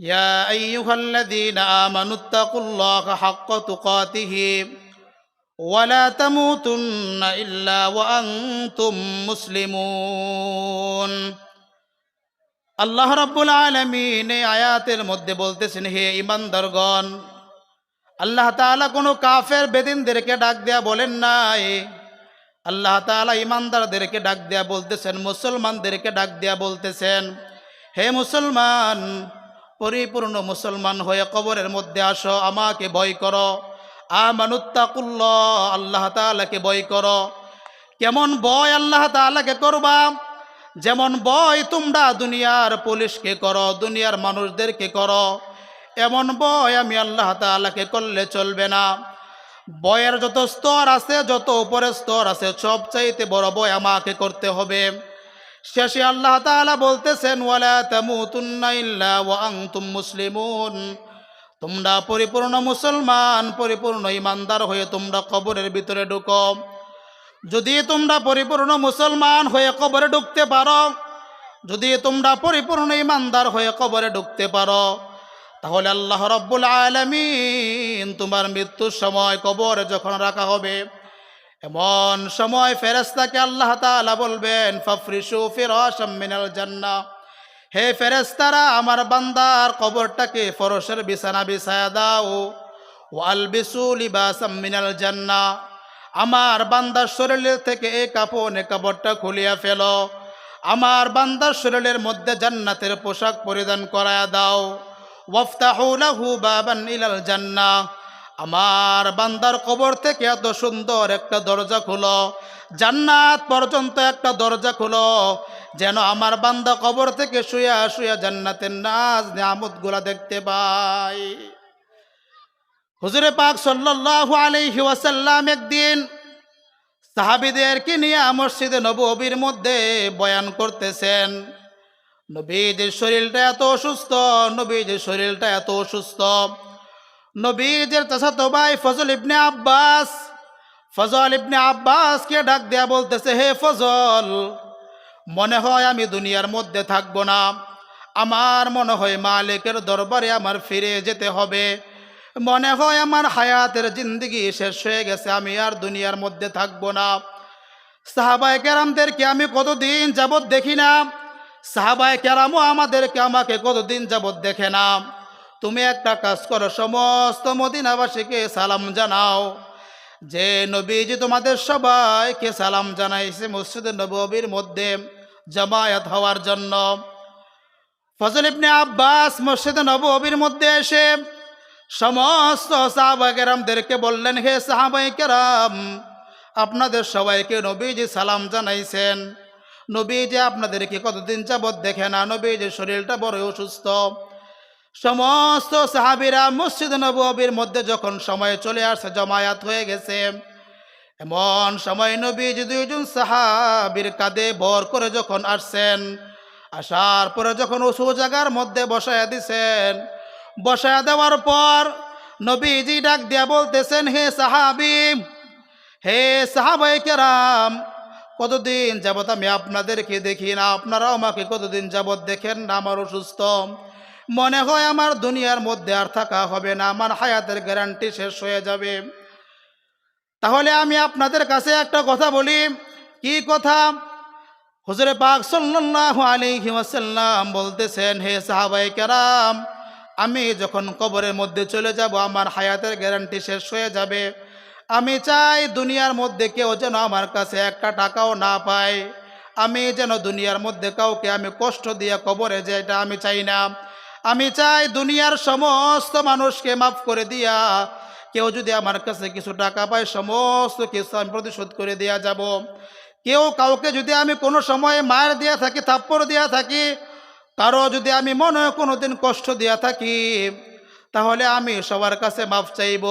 يا ايها الذين امنوا اتقوا الله حق تقاته ولا تموتن الا وانتم مسلمون আল্লাহ রাব্বুল আলামিন এই আয়াতের মধ্যে বলতেছেন হে ইমানদারগণ আল্লাহ তাআলা কোনো কাফের বেদিনদেরকে ডাক দেয়া বলেন নাই আল্লাহ তাআলা ইমানদারদেরকে ডাক দেয়া বলতেছেন মুসলমানদেরকে ডাক দেয়া বলতেছেন হে মুসলমান পরিপূর্ণ মুসলমান হয়ে কবরের মধ্যে আসো, আমাকে ভয় করো। আমানুত্তাকুল্ল, আল্লাহ তাআলাকে ভয় করো। কেমন ভয় আল্লাহ তাআলাকে করবা? যেমন ভয় তোমরা দুনিয়ার পুলিশকে করো, দুনিয়ার মানুষদেরকে করো। এমন ভয় আমি আল্লাহ তাআলাকে করলে চলবে না। বয়ের যত স্তর আছে, যত উপরের স্তর আছে সব চাইতে বড় বয় আমাকে করতে হবে। শেষে আল্লাহ তাআলা বলতেছেন, ওয়ালা তামুতুন্না ইল্লা ওয়া আনতুম মুসলিমুন। তোমরা পরিপূর্ণ মুসলমান, পরিপূর্ণ ইমানদার হয়ে তোমরা কবরের ভিতরে ঢুকো। যদি তোমরা পরিপূর্ণ মুসলমান হয়ে কবরে ঢুকতে পারো, যদি তোমরা পরিপূর্ণ ইমানদার হয়ে কবরে ঢুকতে পারো, তাহলে আল্লাহ রব্বুল আলমিন তোমার মৃত্যুর সময় কবরে যখন রাখা হবে এমন সময় ফেরেস্তাকে আল্লাহ তালা বলবেন ফাফরিসু ফিরাশাম মিনাল জান্নাহ হে ফেরেস্তারা আমার বান্দার কবরটাকে ফরসের বিছানা বিছায়া দাও। ওয়াল বিসু লিবাসাম মিনাল জান্নাহ আমার বান্দার শরীরের থেকে এই কাপড় কাপড়টা খুলিয়া ফেলো। আমার বান্দার শরীরের মধ্যে জান্নাতের পোশাক পরিধান করায়া দাও। ওয়াফতাহু লাহু বাবান ইলাল জান্নাহ আমার বান্দার কবর থেকে এত সুন্দর একটা দরজা খুলো, জান্নাত পর্যন্ত একটা দরজা খুলো, যেন আমার বান্দা কবর থেকে শুয়া শুয়া জান্নাতের নাজ নিয়ামতগুলা দেখতে পাই হুজুরে পাক সাল্লাল্লাহু আলাইহি ওয়াসাল্লাম একদিন সাহাবীদেরকে নিয়ে মসজিদে নববীর মধ্যে বয়ান করতেছেন, নবীদের শরীরটা এত অসুস্থ, নবীদের শরীরটা এত অসুস্থ। নবীদের চাচাতো ভাই ফজল ইবনে আব্বাস। ফজল ইবনে আব্বাসকে ডাক দেয়া বলতেছে, হে ফজল, মনে হয় আমি দুনিয়ার মধ্যে থাকব না। আমার মনে হয় মালিকের দরবারে আমার ফিরে যেতে হবে। মনে হয় আমার হায়াতের জিন্দগি শেষ হয়ে গেছে, আমি আর দুনিয়ার মধ্যে থাকব না। সাহাবায় কেরামদেরকে আমি কতদিন যাবৎ দেখি না। সাহাবায় কেরামও আমাদেরকে আমাকে কতদিন যাবৎ দেখে না। তুমি একটা কাজ করো, সমস্ত মদিনাবাসীকে সালাম জানাও। যে নবীজি তোমাদের সবাইকে সালাম জানাইছে মসজিদে নবীর মধ্যে জামায়াত হওয়ার জন্য। ফজল ইবনে আব্বাস মসজিদে নবীর মধ্যে এসে সমস্ত সাহাবাকেরামদেরকে বললেন, হে সাহাবাই কেরাম, আপনাদের সবাইকে নবীজি সালাম জানাইছেন। নবীজি আপনাদেরকে কতদিন যাবৎ দেখে না? নবীজির শরীরটা বড় অসুস্থ। সমস্ত সাহাবিরা মসজিদ নবীর মধ্যে যখন সময় চলে আসছে জমায়াত হয়ে গেছে। এমন সময় নবীজি দুইজন সাহাবির কাঁধে ভর করে যখন আসছেন, আসার পরে যখন উঁচু জায়গার মধ্যে বসায়া দিছেন, বসায়া দেওয়ার পর নবীজি ডাক দিয়া বলতেছেন, হে সাহাবি, হে সাহাবাই কেরাম কতদিন যাবত আমি আপনাদেরকে দেখি না? আপনারাও আমাকে কতদিন যাবত দেখেন না? আমার অসুস্থ। মনে হয় আমার দুনিয়ার মধ্যে আর থাকা হবে না, আমার হায়াতের গ্যারান্টি শেষ হয়ে যাবে। তাহলে আমি আপনাদের কাছে একটা কথা বলি। কি কথা? হুজুরে পাক সাল্লাল্লাহু আলাইহি ওয়াসাল্লাম বলতেছেন, হে সাহাবাই কেরাম, আমি যখন কবরের মধ্যে চলে যাব, আমার হায়াতের গ্যারান্টি শেষ হয়ে যাবে। আমি চাই দুনিয়ার মধ্যে কেউ যেন আমার কাছে একটা টাকাও না পায়। আমি যেন দুনিয়ার মধ্যে কাউকে আমি কষ্ট দিয়ে কবরে যে এটা আমি চাই না। আমি চাই দুনিয়ার সমস্ত মানুষকে মাফ করে দিয়া। কেউ যদি আমার কাছে কিছু টাকা পায়, সমস্ত কিছু আমি প্রতিশোধ করে দেয়া যাব। কেউ কাউকে যদি আমি কোনো সময় মায়ের দিয়া থাকি, থাপ্পড় দিয়া থাকি, কারও যদি আমি মনে কোনো দিন কষ্ট দিয়া থাকি, তাহলে আমি সবার কাছে মাফ চাইব।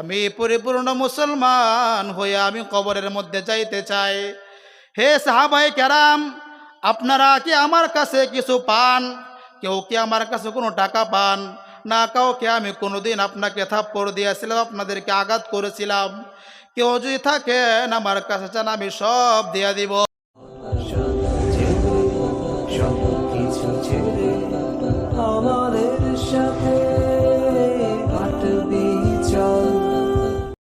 আমি পরিপূর্ণ মুসলমান হয়ে আমি কবরের মধ্যে যাইতে চাই। হে সাহাবাই ক্যারাম আপনারা কি আমার কাছে কিছু পান? কেউ কি আমার কাছে কোনো টাকা পান? না, কাউকে আমি কোনোদিন আপনাকে থাপ্পড় দিয়েছিলাম, আপনাদেরকে আঘাত করেছিলাম। কেউ যদি থাকেন, আমার কাছে চান, আমি সব দিয়ে দিব। আমাদের ভাষা